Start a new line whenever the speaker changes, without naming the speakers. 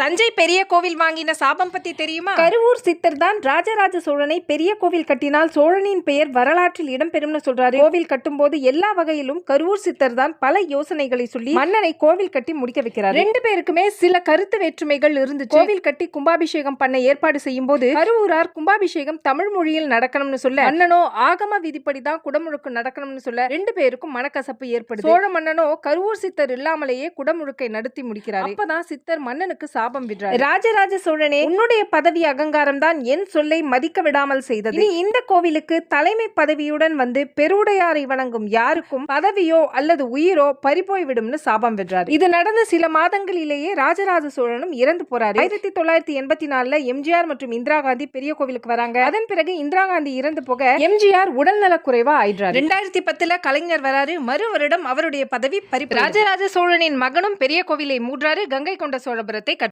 தஞ்சை பெரிய கோவில் வாங்கின சாபம் பத்தி தெரியுமா?
கருவூர் சித்தர் தான் ராஜராஜ சோழனை பெரிய கோவில் கட்டினால் சோழனின் பெயர் வரலாற்றில் இடம்பெறும்னு சொல்றாரு. கோவில் கட்டும்போது எல்லா வகையிலும் கருவூர் சித்தர் தான் பல யோசனைகளை சொல்லி மன்னனை கோவில் கட்டி முடிக்க வைக்கிறார். ரெண்டு பேருக்குமே சில கருத்து வேற்றுமைகள் இருந்துச்சு. கோவில் கட்டி கும்பாபிஷேகம் பண்ண ஏற்பாடு செய்யும் போது கருவூரார் கும்பாபிஷேகம் தமிழ் மொழியில் நடக்கணும்னு சொல்ல மன்னனோ ஆகம விதிப்படி தான் குடமுழுக்கு நடக்கணும்னு சொல்ல ரெண்டு பேருக்கும் மனக்கசப்பு ஏற்படுது. சோழ மன்னனோ கருவூர் சித்தர் இல்லாமலேயே குடமுழுக்கை நடத்தி முடிக்கிறார். அப்பதான் சித்தர் மன்னனுக்கு சாபம் விடுறார். ராஜராஜ சோழனே உன்னுடைய பதவி அகங்காரம் தான் என் சொல்லை மதிக்க விடாமல் செய்தது. இனி இந்த கோவிலுக்கு தலைமை பதவியுடன் வந்து பெருவுடையாரை வணங்கும் யாருக்கும் பதவியோ அல்லது உயிரோ பறிபோய் விடும்னு சாபம் விடுறாரு இது நடந்த சில மாதங்களிலேயே ராஜராஜ சோழனும் இறந்து போறாரு. ஆயிரத்தி தொள்ளாயிரத்தி எண்பத்தி நாலுல எம்ஜிஆர் மற்றும் இந்திரா காந்தி பெரிய கோவிலுக்கு வராங்க. அதன் பிறகு இந்திரா காந்தி இறந்து போக எம்ஜிஆர் உடல்நலக் குறைவா ஆயிடுறாரு.
ரெண்டாயிரத்தி பத்துல கலைஞர் வராரு. மறு வருடம் அவருடைய பதவி பறிப்பு ராஜராஜ சோழனின் மகனும் பெரிய கோவிலை மூன்றாரு கங்கை கொண்ட சோழபுரத்தை கட்டுறாரு